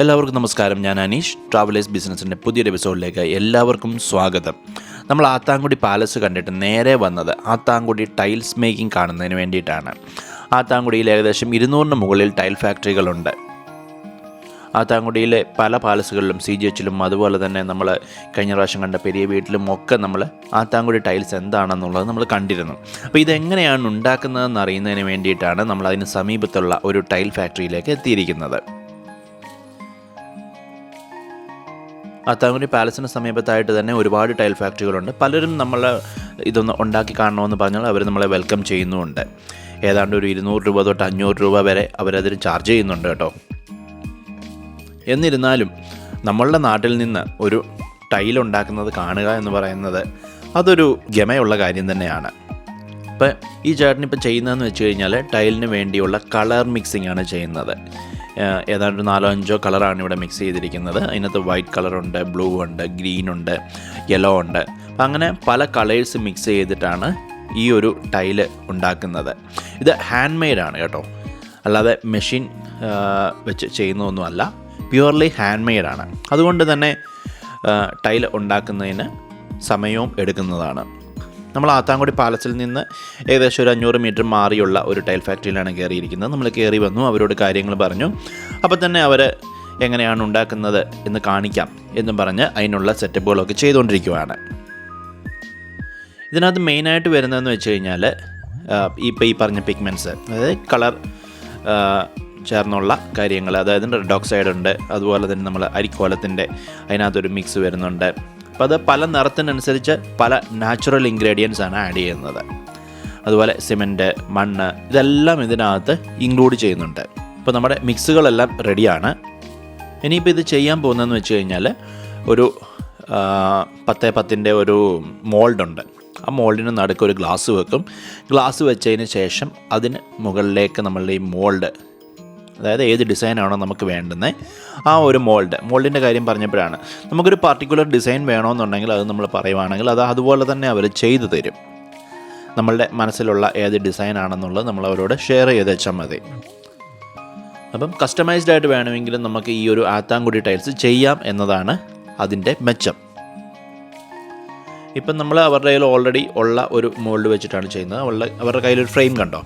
എല്ലാവർക്കും നമസ്കാരം. ഞാൻ അനീഷ്. ട്രാവലേഴ്സ് ബിസിനസ്സിന്റെ പുതിയൊരു എപ്പിസോഡിലേക്ക് എല്ലാവർക്കും സ്വാഗതം. നമ്മൾ ആത്താങ്കുടി പാലസ് കണ്ടിട്ട് നേരെ വന്നത് ആത്താങ്കുടി ടൈൽസ് മേക്കിംഗ് കാണുന്നതിന് വേണ്ടിയിട്ടാണ്. ആത്താങ്കുടിയിൽ ഏകദേശം ഇരുന്നൂറിന് മുകളിൽ ടൈൽ ഫാക്ടറികളുണ്ട് ആത്താങ്കുടിയിലെ പല പാലസുകളിലും സി ജി എച്ചിലും അതുപോലെ തന്നെ നമ്മൾ കഴിഞ്ഞ പ്രാവശ്യം കണ്ട പെരിയ വീട്ടിലും ഒക്കെ നമ്മൾ ആത്താങ്കുടി ടൈൽസ് എന്താണെന്നുള്ളത് നമ്മൾ കണ്ടിരുന്നു. അപ്പോൾ ഇതെങ്ങനെയാണ് ഉണ്ടാക്കുന്നതെന്ന് അറിയുന്നതിന് വേണ്ടിയിട്ടാണ് നമ്മൾ അതിന് സമീപത്തുള്ള ഒരു ടൈൽ ഫാക്ടറിയിലേക്ക് എത്തിയിരിക്കുന്നത്. അത്താങ്കുടി പാലസിന് സമീപത്തായിട്ട് തന്നെ ഒരുപാട് ടൈൽ ഫാക്ടറികളുണ്ട്. പലരും നമ്മൾ ഇതൊന്ന് ഉണ്ടാക്കി കാണണമെന്ന് പറഞ്ഞാൽ അവർ നമ്മളെ വെൽക്കം ചെയ്യുന്നുമുണ്ട്. ഏതാണ്ട് ഒരു ഇരുന്നൂറ് രൂപ തൊട്ട് അഞ്ഞൂറ് രൂപ വരെ അവരതിന് ചാർജ് ചെയ്യുന്നുണ്ട് കേട്ടോ. എന്നിരുന്നാലും നമ്മളുടെ നാട്ടിൽ നിന്ന് ഒരു ടൈൽ ഉണ്ടാക്കുന്നത് കാണുക എന്ന് പറയുന്നത് അതൊരു ഗമയുള്ള കാര്യം തന്നെയാണ്. ഇപ്പം ഈ ചേട്ടനിപ്പോൾ ചെയ്യുന്നതെന്ന് വെച്ച് കഴിഞ്ഞാൽ ടൈലിന് വേണ്ടിയുള്ള കളർ മിക്സിംഗ് ആണ് ചെയ്യുന്നത്. ഏതാണ്ട് നാലോ അഞ്ചോ കളറാണ് ഇവിടെ മിക്സ് ചെയ്തിരിക്കുന്നത്. അതിനകത്ത് വൈറ്റ് കളറുണ്ട് ബ്ലൂ ഉണ്ട് ഗ്രീൻ ഉണ്ട് യെല്ലോ ഉണ്ട്. അപ്പം അങ്ങനെ പല കളേഴ്സ് മിക്സ് ചെയ്തിട്ടാണ് ഈ ഒരു ടൈൽ ഉണ്ടാക്കുന്നത്. ഇത് ഹാൻഡ് മെയ്ഡാണ് കേട്ടോ. അല്ലാതെ മെഷീൻ വെച്ച് ചെയ്യുന്നതൊന്നുമല്ല പ്യുവർലി ഹാൻഡ് മെയ്ഡാണ് അതുകൊണ്ട് തന്നെ ടൈൽ ഉണ്ടാക്കുന്നതിന് സമയവും എടുക്കുന്നതാണ്. നമ്മൾ ആത്താങ്കുടി പാലസിൽ നിന്ന് ഏകദേശം ഒരു അഞ്ഞൂറ് മീറ്റർ മാറിയുള്ള ഒരു ടൈൽ ഫാക്ടറിയിലാണ് കയറിയിരിക്കുന്നത്. നമ്മൾ കയറി വന്നു അവരോട് കാര്യങ്ങൾ പറഞ്ഞു. അപ്പോൾ തന്നെ അവർ എങ്ങനെയാണ് ഉണ്ടാക്കുന്നത് എന്ന് കാണിക്കാം എന്നും പറഞ്ഞ് അതിനുള്ള സെറ്റപ്പുകളൊക്കെ ചെയ്തുകൊണ്ടിരിക്കുകയാണ് ഇതിനകത്ത് മെയിനായിട്ട് വരുന്നതെന്ന് വെച്ച് കഴിഞ്ഞാൽ ഇപ്പോൾ ഈ പറഞ്ഞ പിഗ്മെന്റ്സ് അതായത് കളർ ചേർന്നുള്ള കാര്യങ്ങൾ അതായത് റെഡ് ഓക്സൈഡ് ഉണ്ട് അതുപോലെ തന്നെ നമ്മൾ അരിക്കോലത്തിന്റെ അതിനകത്തൊരു മിക്സ് വരുന്നുണ്ട്. അപ്പോൾ അത് പല നിറത്തിനനുസരിച്ച് പല നാച്ചുറൽ ഇൻഗ്രീഡിയൻസ് ആണ് ആഡ് ചെയ്യുന്നത്. അതുപോലെ സിമെന്റ് മണ്ണ് ഇതെല്ലാം ഇതിനകത്ത് ഇൻക്ലൂഡ് ചെയ്യുന്നുണ്ട്. ഇപ്പോൾ നമ്മുടെ മിക്സുകളെല്ലാം റെഡിയാണ് ഇനിയിപ്പോൾ ഇത് ചെയ്യാൻ പോകുന്നതെന്ന് വെച്ച് കഴിഞ്ഞാൽ ഒരു പത്തേ പത്തിന്റെ ഒരു മോൾഡുണ്ട് ആ മോൾഡിന് നടുക്ക് ഒരു ഗ്ലാസ് വെക്കും. ഗ്ലാസ് വെച്ചതിന് ശേഷം അതിന് മുകളിലേക്ക് നമ്മളുടെ ഈ മോൾഡ് അതായത് ഏത് ഡിസൈനാണോ നമുക്ക് വേണ്ടുന്നത് ആ ഒരു മോൾഡ്. മോൾഡിന്റെ കാര്യം പറഞ്ഞപ്പോഴാണ്. നമുക്കൊരു പർട്ടിക്കുലർ ഡിസൈൻ വേണമെന്നുണ്ടെങ്കിൽ അത് നമ്മൾ പറയുവാണെങ്കിൽ അത് അതുപോലെ തന്നെ അവർ ചെയ്തു തരും. നമ്മളുടെ മനസ്സിലുള്ള ഏത് ഡിസൈൻ ആണെന്നുള്ളത് നമ്മൾ അവരോട് ഷെയർ ചെയ്ത് വെച്ചാൽ മതി. അപ്പം കസ്റ്റമൈസ്ഡ് ആയിട്ട് വേണമെങ്കിലും നമുക്ക് ഈ ഒരു ആത്താങ്കുടി ടൈൽസ് ചെയ്യാം എന്നതാണ് അതിന്റെ മെച്ചം. ഇപ്പം നമ്മൾ അവരുടെ കയ്യിൽ ഓൾറെഡി ഉള്ള ഒരു മോൾഡ് വെച്ചിട്ടാണ് ചെയ്യുന്നത്. അവരുടെ അവരുടെ കയ്യിലൊരു ഫ്രെയിം കണ്ടോ?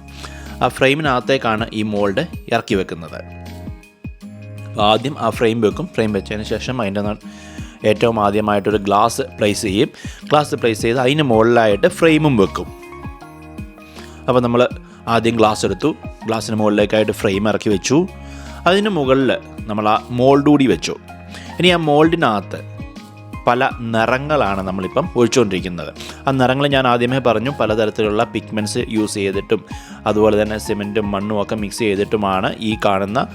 ആ ഫ്രെയിമിനകത്തേക്കാണ് ഈ മോൾഡ് ഇറക്കി വെക്കുന്നത്. ആദ്യം ആ ഫ്രെയിം വെക്കും. ഫ്രെയിം വെച്ചതിന് ശേഷം അതിന്റെ ഏറ്റവും ആദ്യമായിട്ടൊരു ഗ്ലാസ് പ്ലേസ് ചെയ്യും. ഗ്ലാസ് പ്ലേസ് ചെയ്ത് അതിന് മുകളിലായിട്ട് ഫ്രെയിമും വെക്കും. അപ്പോൾ നമ്മൾ ആദ്യം ഗ്ലാസ് എടുത്തു. ഗ്ലാസ്സിന് മുകളിലേക്കായിട്ട് ഫ്രെയിം ഇറക്കി വെച്ചു. അതിന് മുകളിൽ നമ്മൾ ആ മോൾഡ് കൂടി വെച്ചു. ഇനി ആ മോൾഡിനകത്ത് പല നിറങ്ങളാണ് നമ്മളിപ്പം ഒഴിച്ചുകൊണ്ടിരിക്കുന്നത്. ആ നിറങ്ങൾ ഞാൻ ആദ്യമേ പറഞ്ഞു പലതരത്തിലുള്ള പിഗ്മെന്റ്സ് യൂസ് ചെയ്തിട്ടും അതുപോലെ തന്നെ സിമെന്റും മണ്ണും ഒക്കെ മിക്സ് ചെയ്തിട്ടുമാണ് ഈ കാണുന്ന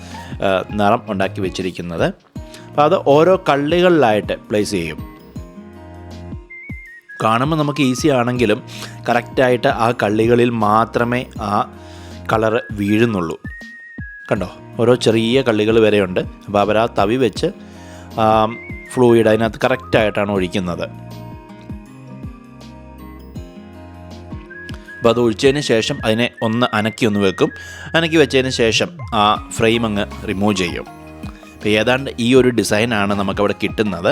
നിറം ഉണ്ടാക്കി വെച്ചിരിക്കുന്നത്. അപ്പോൾ അത് ഓരോ കള്ളികളിലായിട്ട് പ്ലേസ് ചെയ്യും. കാണുമ്പോൾ നമുക്ക് ഈസി ആണെങ്കിലും കറക്റ്റായിട്ട് ആ കള്ളികളിൽ മാത്രമേ ആ കളർ വീഴുന്നുള്ളൂ. കണ്ടോ? ഓരോ ചെറിയ കള്ളികൾ വരെയുണ്ട്. അപ്പോൾ അവർ ആ തവി വെച്ച് ഫ്ലൂയിഡ് അതിനകത്ത് കറക്റ്റായിട്ടാണ് ഒഴിക്കുന്നത്. അപ്പോൾ അത് ഒഴിച്ചതിന് ശേഷം അതിനെ ഒന്ന് അനക്കി ഒന്ന് വെക്കും. അനക്കി വെച്ചതിന് ശേഷം ആ ഫ്രെയിം അങ്ങ് റിമൂവ് ചെയ്യും. അപ്പോൾ ഏതാണ്ട് ഈ ഒരു ഡിസൈനാണ് നമുക്കവിടെ കിട്ടുന്നത്.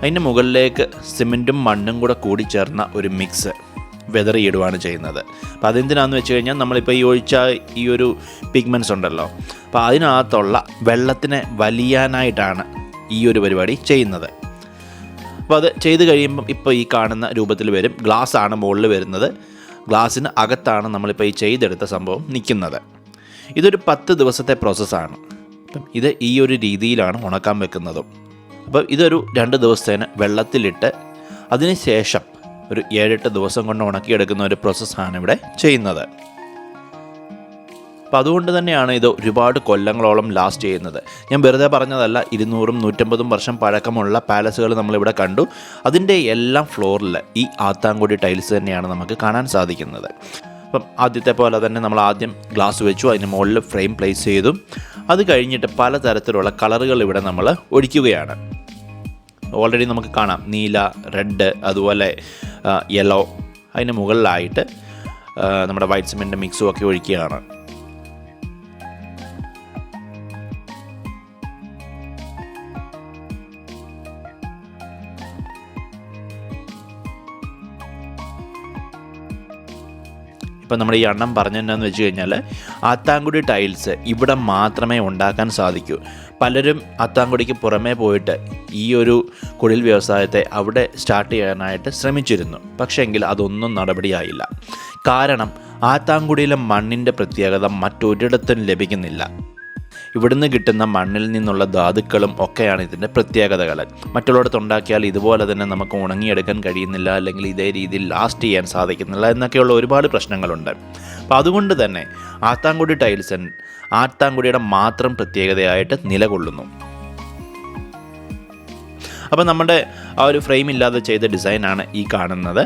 അതിന്റെ മുകളിലേക്ക് സിമെന്റും മണ്ണും കൂടെ കൂടി ചേർന്ന ഒരു മിക്സ് വെതറിയിടുകയാണ് ചെയ്യുന്നത്. അപ്പോൾ അതെന്തിനാണെന്ന് വെച്ച് കഴിഞ്ഞാൽ നമ്മളിപ്പോൾ ഈ ഒഴിച്ച ഈ ഒരു പിഗ്മെന്റ്സ് ഉണ്ടല്ലോ. അപ്പോൾ അതിനകത്തുള്ള വെള്ളത്തിനെ വലിയാനായിട്ടാണ് ഈ ഒരു പരിപാടി ചെയ്യുന്നത്. അപ്പോൾ അത് ചെയ്ത് കഴിയുമ്പം ഇപ്പോൾ ഈ കാണുന്ന രൂപത്തിൽ വരും. ഗ്ലാസ് ആണ് മുകളിൽ വരുന്നത്. ഗ്ലാസ്സിന് അകത്താണ് നമ്മളിപ്പോൾ ഈ ചെയ്തെടുത്ത സംഭവം നിൽക്കുന്നത്. ഇതൊരു പത്ത് ദിവസത്തെ പ്രോസസ്സാണ് അപ്പം ഇത് ഈ ഒരു രീതിയിലാണ് ഉണക്കാൻ വെക്കുന്നതും. അപ്പം ഇതൊരു രണ്ട് ദിവസത്തേന് വെള്ളത്തിലിട്ട് അതിന് ശേഷം ഒരു ഏഴെട്ട് ദിവസം കൊണ്ട് ഉണക്കിയെടുക്കുന്ന ഒരു പ്രോസസ്സാണ് ഇവിടെ ചെയ്യുന്നത്. അപ്പോൾ അതുകൊണ്ട് തന്നെയാണ് ഇത് ഒരുപാട് കൊല്ലങ്ങളോളം ലാസ്റ്റ് ചെയ്യുന്നത്. ഞാൻ വെറുതെ പറഞ്ഞതല്ല ഇരുന്നൂറും നൂറ്റമ്പതും വർഷം പഴക്കമുള്ള പാലസുകൾ നമ്മളിവിടെ കണ്ടു. അതിന്റെ എല്ലാം ഫ്ലോറിൽ ഈ ആത്താങ്കുടി ടൈൽസ് തന്നെയാണ് നമുക്ക് കാണാൻ സാധിക്കുന്നത്. അപ്പം ആദ്യത്തെ പോലെ തന്നെ നമ്മൾ ആദ്യം ഗ്ലാസ് വെച്ചു അതിന് മുകളിൽ ഫ്രെയിം പ്ലേസ് ചെയ്തു. അത് കഴിഞ്ഞിട്ട് പലതരത്തിലുള്ള കളറുകൾ ഇവിടെ നമ്മൾ ഒഴിക്കുകയാണ്. ഓൾറെഡി നമുക്ക് കാണാം നീല റെഡ് അതുപോലെ യെല്ലോ അതിന് മുകളിലായിട്ട് നമ്മുടെ വൈറ്റ് സിമെന്റ് മിക്സും ഒക്കെ ഒഴിക്കുകയാണ്. ഇപ്പം നമ്മൾ ഈ എണ്ണം പറഞ്ഞെന്നു വെച്ച് കഴിഞ്ഞാൽ ആത്താങ്കുടി ടൈൽസ് ഇവിടെ മാത്രമേ ഉണ്ടാക്കാൻ സാധിക്കൂ. പലരും ആത്താങ്കുടിക്ക് പുറമേ പോയിട്ട് ഈ ഒരു കുടിൽ വ്യവസായത്തെ അവിടെ സ്റ്റാർട്ട് ചെയ്യാനായിട്ട് ശ്രമിച്ചിരുന്നു. പക്ഷേങ്കിൽ അതൊന്നും നടപടിയായില്ല. കാരണം ആത്താങ്കുടിയിലെ മണ്ണിന്റെ പ്രത്യേകത മറ്റൊരിടത്തും ലഭിക്കുന്നില്ല. ഇവിടുന്ന് കിട്ടുന്ന മണ്ണിൽ നിന്നുള്ള ധാതുക്കളും ഒക്കെയാണ് ഇതിന്റെ പ്രത്യേകതകൾ. മറ്റുള്ളിടത്ത് ഉണ്ടാക്കിയാൽ ഇതുപോലെ തന്നെ നമുക്ക് ഉണങ്ങിയെടുക്കാൻ കഴിയുന്നില്ല അല്ലെങ്കിൽ ഇതേ രീതിയിൽ ലാസ്റ്റ് ചെയ്യാൻ സാധിക്കുന്നില്ല എന്നൊക്കെയുള്ള ഒരുപാട് പ്രശ്നങ്ങളുണ്ട്. അപ്പോൾ അതുകൊണ്ട് തന്നെ ആത്താങ്കുടി ടൈൽസൻ ആത്താങ്കുടിയുടെ മാത്രം പ്രത്യേകതയായിട്ട് നിലകൊള്ളുന്നു. അപ്പോൾ നമ്മുടെ ആ ഒരു ഫ്രെയിം ഇല്ലാതെ ചെയ്ത ഡിസൈനാണ് ഈ കാണുന്നത്.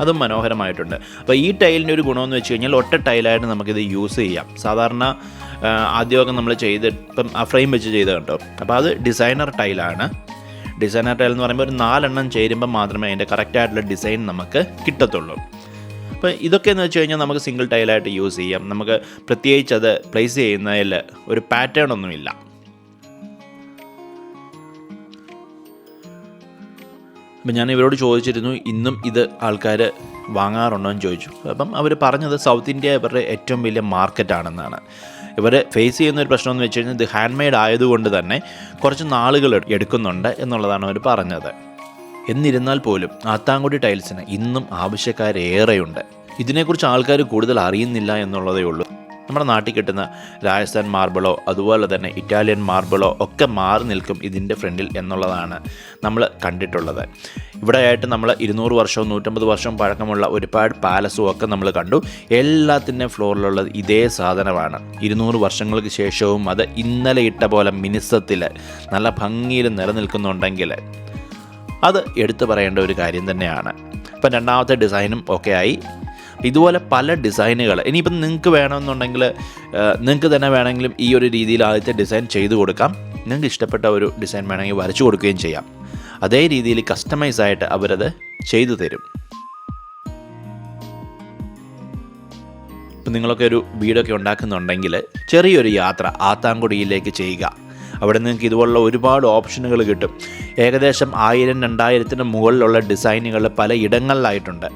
അതും മനോഹരമായിട്ടുണ്ട്. അപ്പോൾ ഈ ടൈലിന്റെ ഒരു ഗുണമെന്ന് വെച്ച് കഴിഞ്ഞാൽ ഒറ്റ ടൈലായിട്ട് നമുക്കിത് യൂസ് ചെയ്യാം. സാധാരണ ആദ്യമൊക്കെ നമ്മൾ ചെയ്ത് ഇപ്പം ആ ഫ്രെയിം വെച്ച് ചെയ്ത് കേട്ടോ അപ്പോൾ അത് ഡിസൈനർ ടൈലാണ്. ഡിസൈനർ ടൈൽ എന്ന് പറയുമ്പോൾ ഒരു നാലെണ്ണം ചേരുമ്പോൾ മാത്രമേ അതിന്റെ കറക്റ്റായിട്ടുള്ള ഡിസൈൻ നമുക്ക് കിട്ടത്തുള്ളൂ. അപ്പോൾ ഇതൊക്കെ എന്ന് വെച്ച് കഴിഞ്ഞാൽ നമുക്ക് സിംഗിൾ ടൈലായിട്ട് യൂസ് ചെയ്യാം. നമുക്ക് പ്രത്യേകിച്ച് അത് പ്ലേസ് ചെയ്യുന്നതിൽ ഒരു പാറ്റേൺ ഒന്നുമില്ല അപ്പം ഞാൻ ഇവരോട് ചോദിച്ചിരുന്നു ഇന്നും ഇത് ആൾക്കാർ വാങ്ങാറുണ്ടോ? എന്ന് ചോദിച്ചു. അപ്പം അവർ പറഞ്ഞത് സൗത്ത് ഇന്ത്യ ഇവരുടെ ഏറ്റവും വലിയ മാർക്കറ്റാണെന്നാണ് ഇവർ ഫേസ് ചെയ്യുന്ന ഒരു പ്രശ്നം എന്ന് വെച്ച് കഴിഞ്ഞാൽ ഇത് ഹാൻഡ് മെയ്ഡ് ആയതുകൊണ്ട് തന്നെ കുറച്ച് നാളുകൾ എടുക്കുന്നുണ്ട് എന്നുള്ളതാണ് അവർ പറഞ്ഞത്. എന്നിരുന്നാൽ പോലും ആത്താങ്കുടി ടൈൽസിന് ഇന്നും ആവശ്യക്കാരേറെയുണ്ട്. ഇതിനെക്കുറിച്ച് ആൾക്കാർ കൂടുതൽ അറിയുന്നില്ല എന്നുള്ളതേ ഉള്ളൂ. നമ്മുടെ നാട്ടിൽ കിട്ടുന്ന രാജസ്ഥാൻ മാർബിളോ അതുപോലെ തന്നെ ഇറ്റാലിയൻ മാർബിളോ ഒക്കെ മാറി നിൽക്കും ഇതിന്റെ ഫ്രണ്ടിൽ എന്നുള്ളതാണ് നമ്മൾ കണ്ടിട്ടുള്ളത്. ഇവിടെ ആയിട്ട് നമ്മൾ ഇരുന്നൂറ് വർഷവും നൂറ്റമ്പത് വർഷവും പഴക്കമുള്ള ഒരുപാട് പാലസും ഒക്കെ നമ്മൾ കണ്ടു. എല്ലാത്തിന്റെയും ഫ്ലോറിലുള്ളത് ഇതേ സാധനമാണ്. ഇരുന്നൂറ് വർഷങ്ങൾക്ക് ശേഷവും അത് ഇന്നലെ ഇട്ട പോലെ മിനിസത്തിൽ നല്ല ഭംഗിയിൽ നിലനിൽക്കുന്നുണ്ടെങ്കിൽ അത് എടുത്തു പറയേണ്ട ഒരു കാര്യം തന്നെയാണ്. ഇപ്പം രണ്ടാമത്തെ ഡിസൈനും ഒക്കെ ആയി. ഇതുപോലെ പല ഡിസൈനുകൾ ഇനിയിപ്പം നിങ്ങൾക്ക് വേണമെന്നുണ്ടെങ്കിൽ നിങ്ങൾക്ക് തന്നെ വേണമെങ്കിലും ഈ ഒരു രീതിയിൽ ആദ്യത്തെ ഡിസൈൻ ചെയ്തു കൊടുക്കാം. നിങ്ങൾക്ക് ഇഷ്ടപ്പെട്ട ഒരു ഡിസൈൻ വേണമെങ്കിൽ വരച്ചു കൊടുക്കുകയും ചെയ്യാം. അതേ രീതിയിൽ കസ്റ്റമൈസ് ആയിട്ട് അവരത് ചെയ്തു തരും. ഇപ്പം നിങ്ങളൊക്കെ ഒരു വീടൊക്കെ ഉണ്ടാക്കുന്നുണ്ടെങ്കിൽ ചെറിയൊരു യാത്ര ആത്താങ്കുടിയിലേക്ക് ചെയ്യുക. അവിടെ നിങ്ങൾക്ക് ഇതുപോലുള്ള ഒരുപാട് ഓപ്ഷനുകൾ കിട്ടും. ഏകദേശം ആയിരം രണ്ടായിരത്തിന് മുകളിലുള്ള ഡിസൈനുകൾ പല ഇടങ്ങളിലായിട്ടുണ്ട്.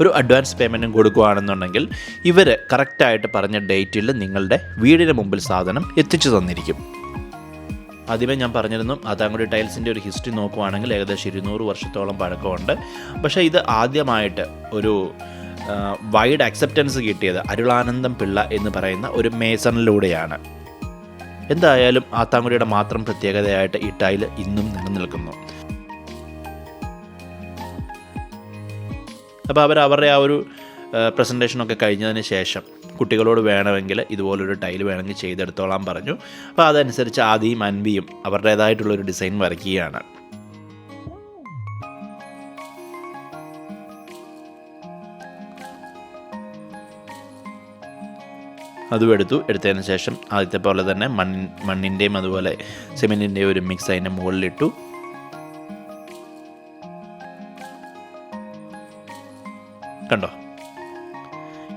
ഒരു അഡ്വാൻസ് പേയ്മെന്റും കൊടുക്കുകയാണെന്നുണ്ടെങ്കിൽ ഇവർ കറക്റ്റായിട്ട് പറഞ്ഞ ഡേറ്റിൽ നിങ്ങളുടെ വീടിന് മുമ്പിൽ സാധനം എത്തിച്ചു തന്നിരിക്കും. ആദ്യമേ ഞാൻ പറഞ്ഞിരുന്നു അതാങ്കുടി ടൈൽസിന്റെ ഒരു ഹിസ്റ്ററി നോക്കുവാണെങ്കിൽ ഏകദേശം ഇരുന്നൂറ് വർഷത്തോളം പഴക്കമുണ്ട്. പക്ഷേ ഇത് ആദ്യമായിട്ട് ഒരു വൈഡ് അക്സെപ്റ്റൻസ് കിട്ടിയത് അരുളാനന്ദം പിള്ള എന്ന് പറയുന്ന ഒരു മേസണിലൂടെയാണ് എന്തായാലും ആത്താങ്കുടിയുടെ മാത്രം പ്രത്യേകതയായിട്ട് ഈ ടൈൽ ഇന്നും നിലനിൽക്കുന്നു. അപ്പോൾ അവർ അവരുടെ ആ ഒരു പ്രസന്റേഷനൊക്കെ കഴിഞ്ഞതിന് ശേഷം കുട്ടികളോട് വേണമെങ്കിൽ ഇതുപോലൊരു ടൈൽ വേണമെങ്കിൽ ചെയ്തെടുത്തോളാൻ പറഞ്ഞു. അപ്പോൾ അതനുസരിച്ച് ആദിയും അൻവിയും അവരുടേതായിട്ടുള്ളൊരു ഡിസൈൻ വരയ്ക്കുകയാണ്. അതും എടുത്തു. എടുത്തതിന് ശേഷം ആദ്യത്തെ പോലെ തന്നെ മണ്ണിൻ മണ്ണിന്റെയും അതുപോലെ സിമെന്റിന്റെയും ഒരു മിക്സ് അതിന്റെ മുകളിലിട്ടു.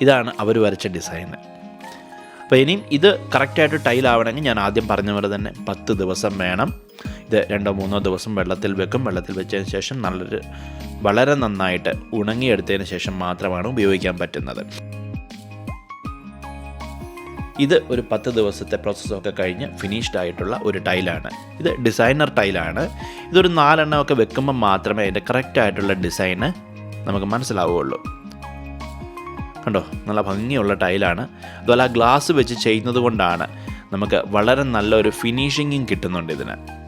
ഇതാണ് അവർ വരച്ച ഡിസൈൻ അപ്പോൾ ഇനിയും ഇത് കറക്റ്റായിട്ട് ടൈലാവണമെങ്കിൽ ഞാൻ ആദ്യം പറഞ്ഞ പോലെ തന്നെ പത്ത് ദിവസം വേണം. ഇത് രണ്ടോ മൂന്നോ ദിവസം വെള്ളത്തിൽ വെക്കും. വെള്ളത്തിൽ വെച്ചതിന് ശേഷം നല്ലൊരു വളരെ നന്നായിട്ട് ഉണങ്ങിയെടുത്തതിന് ശേഷം മാത്രമാണ് ഉപയോഗിക്കാൻ പറ്റുന്നത്. ഇത് ഒരു പത്ത് ദിവസത്തെ പ്രോസസ്സൊക്കെ കഴിഞ്ഞ് ഫിനിഷ്ഡ് ആയിട്ടുള്ള ഒരു ടൈലാണ് ഇത് ഡിസൈനർ ടൈലാണ് ഇതൊരു നാലെണ്ണമൊക്കെ വെക്കുമ്പോൾ മാത്രമേ അതിന്റെ കറക്റ്റ് ആയിട്ടുള്ള ഡിസൈന് നമുക്ക് മനസ്സിലാവുകയുള്ളൂ. കണ്ടോ? നല്ല ഭംഗിയുള്ള ടൈലാണ്. അതുപോലെ ആ ഗ്ലാസ് വെച്ച് ചെയ്യുന്നത് കൊണ്ടാണ് നമുക്ക് വളരെ നല്ലൊരു ഫിനിഷിങ്ങും കിട്ടുന്നുണ്ട് ഇതിന്.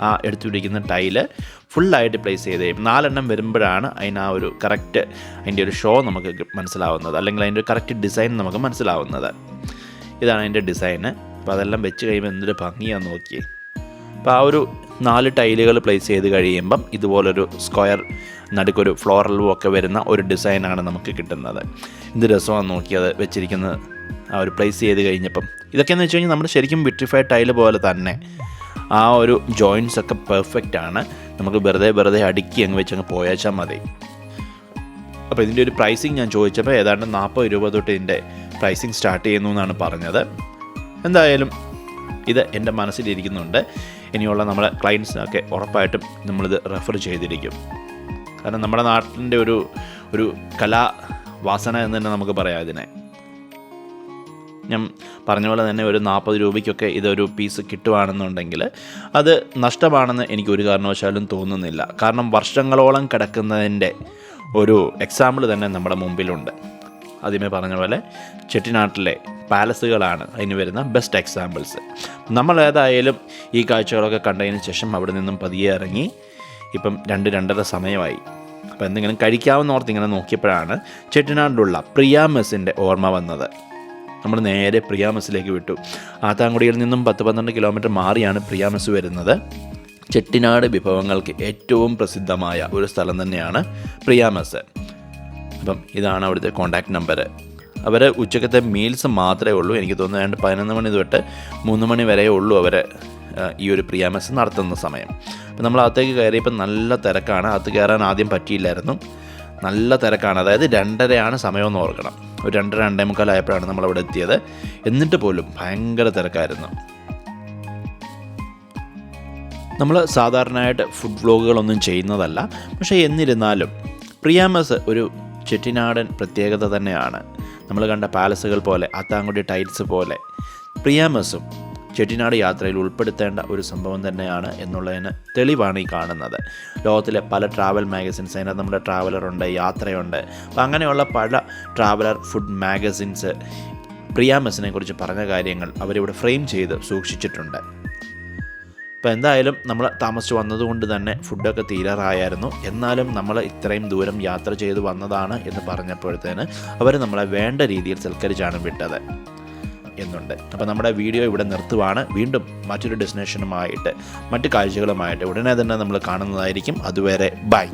ആ എടുത്തുപിടിക്കുന്ന ടൈൽ ഫുള്ളായിട്ട് പ്ലേസ് ചെയ്ത് കഴിയും. നാലെണ്ണം വരുമ്പോഴാണ് അതിന് ആ ഒരു കറക്റ്റ് അതിന്റെ ഒരു ഷോ നമുക്ക് മനസ്സിലാവുന്നത്. അല്ലെങ്കിൽ അതിന്റെ ഒരു കറക്റ്റ് ഡിസൈൻ നമുക്ക് മനസ്സിലാവുന്നത്. ഇതാണ് അതിന്റെ ഡിസൈന് അപ്പോൾ അതെല്ലാം വെച്ച് കഴിയുമ്പോൾ എന്തൊരു ഭംഗിയാണ് നോക്കിയേ. അപ്പോൾ ആ ഒരു നാല് ടൈലുകൾ പ്ലേസ് ചെയ്ത് കഴിയുമ്പം ഇതുപോലൊരു സ്ക്വയർ നടുക്കൊരു ഫ്ലോറലും ഒക്കെ വരുന്ന ഒരു ഡിസൈനാണ് നമുക്ക് കിട്ടുന്നത്. ഇത് രസമാണ് നോക്കിയത് വെച്ചിരിക്കുന്നത്. ആ ഒരു പ്ലേസ് ചെയ്ത് കഴിഞ്ഞപ്പം ഇതൊക്കെയെന്ന് വെച്ച് കഴിഞ്ഞാൽ നമ്മൾ ശരിക്കും വിട്രിഫൈഡ് ടൈൽ പോലെ തന്നെ ആ ഒരു ജോയിൻസ് ഒക്കെ പെർഫെക്റ്റ് ആണ്. നമുക്ക് വെറുതെ വെറുതെ അടുക്കി അങ്ങ് വെച്ച് അങ്ങ് പോയാച്ചാൽ മതി. അപ്പോൾ ഇതിന്റെ ഒരു പ്രൈസിങ് ഞാൻ ചോദിച്ചപ്പോൾ ഏതാണ്ട് നാൽപ്പത് രൂപ തൊട്ട് ഇതിന്റെ പ്രൈസിങ് സ്റ്റാർട്ട് ചെയ്യുന്നു എന്നാണ് പറഞ്ഞത്. എന്തായാലും ഇത് എന്റെ മനസ്സിലിരിക്കുന്നുണ്ട്. ഇനിയുള്ള നമ്മുടെ ക്ലയൻസിനൊക്കെ ഉറപ്പായിട്ടും നമ്മളിത് റെഫർ ചെയ്തിരിക്കും. കാരണം നമ്മുടെ നാട്ടിന്റെ ഒരു ഒരു കലാ വാസന എന്ന് തന്നെ നമുക്ക് പറയാം ഇതിനെ. ഞാൻ പറഞ്ഞ പോലെ തന്നെ ഒരു നാൽപ്പത് രൂപയ്ക്കൊക്കെ ഇതൊരു പീസ് കിട്ടുവാണെന്നുണ്ടെങ്കിൽ അത് നഷ്ടമാണെന്ന് എനിക്ക് ഒരു കാരണവശാലും തോന്നുന്നില്ല. കാരണം വർഷങ്ങളോളം കിടക്കുന്നതിന്റെ ഒരു എക്സാമ്പിൾ തന്നെ നമ്മുടെ മുമ്പിലുണ്ട്. ആദ്യമേ പറഞ്ഞ പോലെ ചെട്ടിനാട്ടിലെ പാലസുകളാണ് അതിന് വരുന്ന ബെസ്റ്റ് എക്സാമ്പിൾസ് നമ്മൾ ഏതായാലും ഈ കാഴ്ചകളൊക്കെ കണ്ടതിന് ശേഷം അവിടെ നിന്നും പതിയെ ഇറങ്ങി ഇപ്പം രണ്ട് രണ്ടര സമയമായി. അപ്പോൾ എന്തെങ്കിലും കഴിക്കാമെന്ന് ഓർത്ത് ഇങ്ങനെ നോക്കിയപ്പോഴാണ് ചെട്ടിനാട്ടിലുള്ള പ്രിയാമസിന്റെ ഓർമ്മ വന്നത്. നമ്മൾ നേരെ പ്രിയാമസിലേക്ക് വിട്ടു. ആത്താങ്കുടിയിൽ നിന്നും പത്ത് പന്ത്രണ്ട് കിലോമീറ്റർ മാറിയാണ് പ്രിയാമസ് വരുന്നത്. ചെട്ടിനാട് വിഭവങ്ങൾക്ക് ഏറ്റവും പ്രസിദ്ധമായ ഒരു സ്ഥലം തന്നെയാണ് പ്രിയാമസ് അപ്പം ഇതാണ് അവിടുത്തെ കോൺടാക്റ്റ് നമ്പർ അവർ ഉച്ചക്കത്തെ മീൽസ് മാത്രമേ ഉള്ളൂ. എനിക്ക് തോന്നുന്നു ഏതാണ്ട് പതിനൊന്ന് മണി തൊട്ട് മൂന്ന് മണി വരെ ഉള്ളൂ അവർ ഈ ഒരു പ്രിയാമസ് നടത്തുന്ന സമയം. അപ്പം നമ്മൾ അകത്തേക്ക് കയറിയപ്പോൾ നല്ല തിരക്കാണ്. അകത്ത് കയറാൻ ആദ്യം പറ്റിയില്ലായിരുന്നു. നല്ല തിരക്കാണ്. അതായത് രണ്ടരയാണ് സമയമെന്ന് ഓർക്കണം. ഒരു രണ്ടര രണ്ടേ മുക്കാലായപ്പോഴാണ് നമ്മൾ അവിടെ എത്തിയത്. എന്നിട്ട് പോലും ഭയങ്കര തിരക്കായിരുന്നു. നമ്മൾ സാധാരണയായിട്ട് ഫുഡ് വ്ലോഗുകളൊന്നും ചെയ്യുന്നതല്ല. പക്ഷേ എന്നിരുന്നാലും പ്രിയാമസ് ഒരു ചെട്ടിനാടൻ പ്രത്യേകത തന്നെയാണ്. നമ്മൾ കണ്ട പാലസുകൾ പോലെ അത്താങ്കുടി ടൈൽസ് പോലെ പ്രിയാമസും ചെട്ടിനാട് യാത്രയിൽ ഉൾപ്പെടുത്തേണ്ട ഒരു സംഭവം തന്നെയാണ് എന്നുള്ളതിന് തെളിവാണ് ഈ കാണുന്നത്. ലോകത്തിലെ പല ട്രാവൽ മാഗസിൻസ് അതിനകത്ത് നമ്മുടെ ട്രാവലറുണ്ട് യാത്രയുണ്ട്. അപ്പം അങ്ങനെയുള്ള പല ട്രാവലർ ഫുഡ് മാഗസിൻസ് പ്രിയാമസിനെ കുറിച്ച് പറഞ്ഞ കാര്യങ്ങൾ അവരിവിടെ ഫ്രെയിം ചെയ്ത് സൂക്ഷിച്ചിട്ടുണ്ട്. അപ്പോൾ എന്തായാലും നമ്മൾ താമസിച്ച് വന്നതുകൊണ്ട് തന്നെ ഫുഡൊക്കെ തീരാറായായിരുന്നു. എന്നാലും നമ്മൾ ഇത്രയും ദൂരം യാത്ര ചെയ്ത് വന്നതാണ് എന്ന് പറഞ്ഞപ്പോഴത്തേന് അവർ നമ്മളെ വേണ്ട രീതിയിൽ സൽക്കരിച്ചാണ് വിട്ടത് എന്നുണ്ട്. അപ്പോൾ നമ്മുടെ വീഡിയോ ഇവിടെ നിർത്തുവാണ്. വീണ്ടും മറ്റൊരു ഡെസ്റ്റിനേഷനുമായിട്ട് മറ്റു കാഴ്ചകളുമായിട്ട് ഉടനെ തന്നെ നമ്മൾ കാണുന്നതായിരിക്കും. അതുവരെ ബൈ.